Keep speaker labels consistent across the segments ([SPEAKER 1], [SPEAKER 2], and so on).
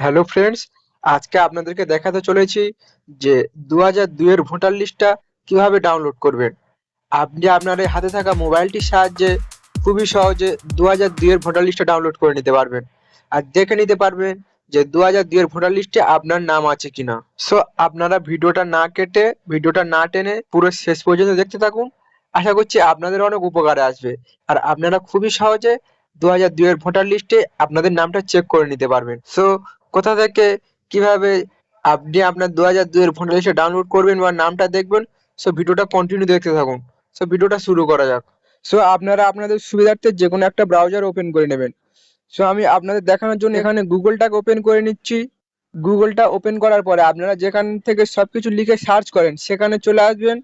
[SPEAKER 1] Hello friends আজকে আপনাদেরকে দেখাতে চলেছি যে দু হাজার দুইয়ের ভোটার লিস্টটা কীভাবে ডাউনলোড করবেন। আপনি আপনার এই হাতে থাকা মোবাইলটির সাহায্যে খুবই সহজে দু হাজার দুইয়ের ভোটার লিস্টটা ডাউনলোড করে নিতে পারবেন। আর দেখে নিতে পারবেন যে দু হাজার দুইয়ের ভোটার লিস্টে আপনার নাম আছে কিনা। সো আপনারা ভিডিওটা না কেটে, ভিডিওটা না টেনে পুরো শেষ পর্যন্ত দেখতে থাকুন। আশা করছি আপনাদের অনেক উপকারে আসবে। আর আপনারা খুবই সহজে দু হাজার দুইয়ের ভোটার লিস্টে আপনাদের নামটা চেক করে নিতে পারবেন। সো কোথা থেকে কীভাবে আপনি আপনার দু হাজার দুইয়ের ভোটার লিস্টে ডাউনলোড করবেন বা নামটা দেখবেন সো ভিডিওটা কন্টিনিউ দেখতে থাকুন। সো ভিডিওটা শুরু করা যাক। সো আপনারা আপনাদের সুবিধার্থে যে কোনো একটা ব্রাউজার ওপেন করে নেবেন। সো আমি আপনাদের দেখানোর জন্য এখানে গুগলটাকে ওপেন করে নিচ্ছি। গুগলটা ওপেন করার পরে আপনারা যেখান থেকে সব কিছু লিখে সার্চ করেন, সেখানে চলে আসবেন।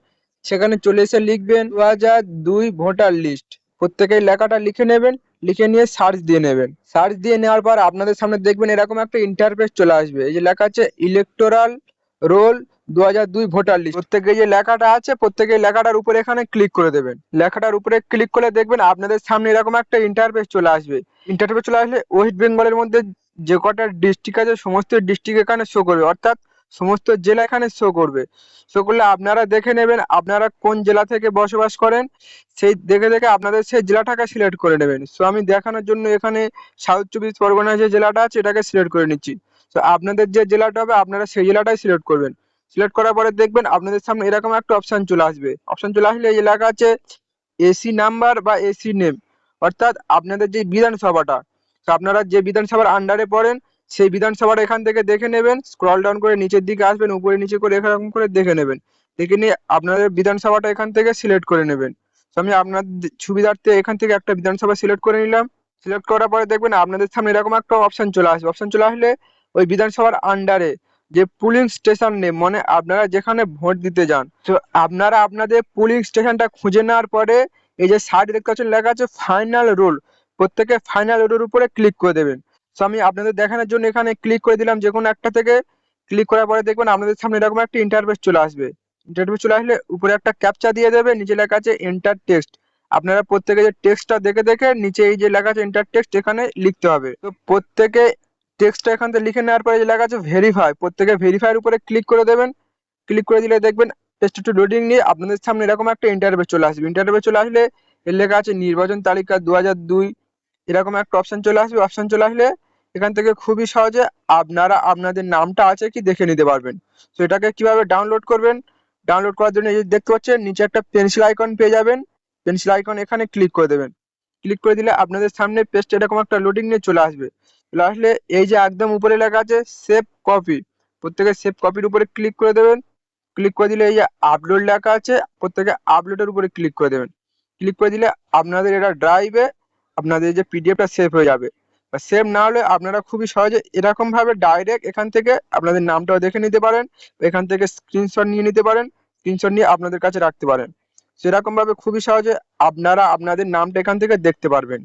[SPEAKER 1] সেখানে চলে এসে লিখবেন দু হাজার দুই ভোটার লিস্ট প্রত্যেকেই লেখাটা লিখে নেবেন, লিখে নিয়ে সার্চ দিয়ে নেবেন। সার্চ দিয়ে নেওয়ার পর আপনাদের সামনে দেখবেন এরকম একটা ইন্টারফেস চলে আসবে। এই যে লেখা আছে ইলেকটোরাল রোল দু হাজার দুই ভোটার লিস্ট প্রত্যেকে যে লেখাটা আছে প্রত্যেকে লেখাটার উপরে এখানে ক্লিক করে দেবেন। লেখাটার উপরে ক্লিক করে দেখবেন আপনাদের সামনে এরকম একটা ইন্টারফেস চলে আসবে। ইন্টারফেস চলে আসলে ওয়েস্ট বেঙ্গলের মধ্যে যে কটা ডিস্ট্রিক্ট আছে, সমস্ত ডিস্ট্রিক্ট এখানে শো করবে। অর্থাৎ সমস্ত জেলা এখানে শো করবে। শো করলে আপনারা দেখে নেবেন, আপনারা কোন জেলা থেকে বসবাস করেন, সেই দেখে দেখে আপনাদের সেই জেলাটাকে সিলেক্ট করে নেবেন। সো আমি দেখানোর জন্য এখানে সাউথ চব্বিশ পরগনা যে জেলাটা আছে, এটাকে সিলেক্ট করে নিচ্ছি। তো আপনাদের যে জেলাটা হবে, আপনারা সেই জেলাটাই সিলেক্ট করবেন। সিলেক্ট করার পরে দেখবেন আপনাদের সামনে এরকম একটা অপশন চলে আসবে। অপশন চলে আসলে এই লেখা আছে এসি নাম্বার বা এসি নেম অর্থাৎ আপনাদের যে বিধানসভাটা। তো আপনারা যে বিধানসভার আন্ডারে পড়েন সেই বিধানসভাটা এখান থেকে দেখে নেবেন স্ক্রল ডাউন করে নিচের দিকে আসবেন, উপরে নিচে করে এরকম করে দেখে নেবেন। দেখে নিয়ে আপনাদের বিধানসভাটা এখান থেকে সিলেক্ট করে নেবেন। তো আমি আপনাদের সুবিধার্থে এখান থেকে একটা বিধানসভা সিলেক্ট করে নিলাম। সিলেক্ট করার পরে দেখবেন আপনাদের সামনে এরকম একটা অপশন চলে আসবে। অপশন চলে আসলে ওই বিধানসভার আন্ডারে যে পুলিং স্টেশন নেই মানে আপনারা যেখানে ভোট দিতে যান, তো আপনারা আপনাদের পুলিং স্টেশনটা খুঁজে নেওয়ার পরে এই যে সাইড দেখতে পাচ্ছেন লেখা আছে ফাইনাল রোল প্রত্যেকে ফাইনাল রোলের উপরে ক্লিক করে দেবেন। তো আমি আপনাদের দেখানোর জন্য এখানে ক্লিক করে দিলাম যে কোনো একটা থেকে ক্লিক করার পরে দেখবেন আপনাদের সামনে এরকম একটা ইন্টারফেস চলে আসবে। ইন্টারফেস চলে আসলে উপরে একটা ক্যাপচা দিয়ে দেবে, নিচে লেখা আছে এন্টার টেক্সট আপনারা প্রত্যেকে যে টেক্সটটা দেখে দেখে নিচে এই যে লেখা আছে এন্টার টেক্সট এখানে লিখতে হবে। তো প্রত্যেকে টেক্সটটা এখান থেকে লিখে নেওয়ার পরে যে লেখা আছে ভেরিফাই প্রত্যেকে ভেরিফাইয়ের উপরে ক্লিক করে দেবেন। ক্লিক করে দিলে দেখবেন টেক্সট একটু লোডিং নিয়ে আপনাদের সামনে এরকম একটা ইন্টারফেস চলে আসবে। ইন্টারফেস চলে আসলে এর লেখা আছে নির্বাচন তালিকা দু হাজার দুই, এরকম একটা অপশান চলে আসবে। অপশান চলে আসলে এখান থেকে খুবই সহজে আপনারা আপনাদের নামটা আছে কি দেখে নিতে পারবেন। তো এটাকে কীভাবে ডাউনলোড করবেন? ডাউনলোড করার জন্য এই দেখতে পাচ্ছেন, নিচে একটা পেন্সিল আইকন পেয়ে যাবেন। পেন্সিল আইকন এখানে ক্লিক করে দেবেন। ক্লিক করে দিলে আপনাদের সামনে পেজটা এরকম একটা লোডিং নিয়ে চলে আসবে। চলে আসলে এই যে একদম উপরে লেখা আছে সেভ কপি প্রত্যেকে সেভ কপির উপরে ক্লিক করে দেবেন। ক্লিক করে দিলে এই যে আপলোড লেখা আছে, প্রত্যেকে আপলোডের উপরে ক্লিক করে দেবেন। ক্লিক করে দিলে আপনাদের এটা ড্রাইভে আপনাদের যে পিডিএফটা সেভ হয়ে যাবে। বা সেভ না হলে আপনারা খুবই সহজে এরকম ভাবে ডাইরেক্ট এখান থেকে আপনাদের নামটাও দেখে নিতে পারেন, এখান থেকে স্ক্রিনশট নিয়ে নিতে পারেন স্ক্রিনশট নিয়ে আপনাদের কাছে রাখতে পারেন। সেরকম ভাবে খুবই সহজে আপনারা আপনাদের নামটা এখান থেকে দেখতে পারবেন।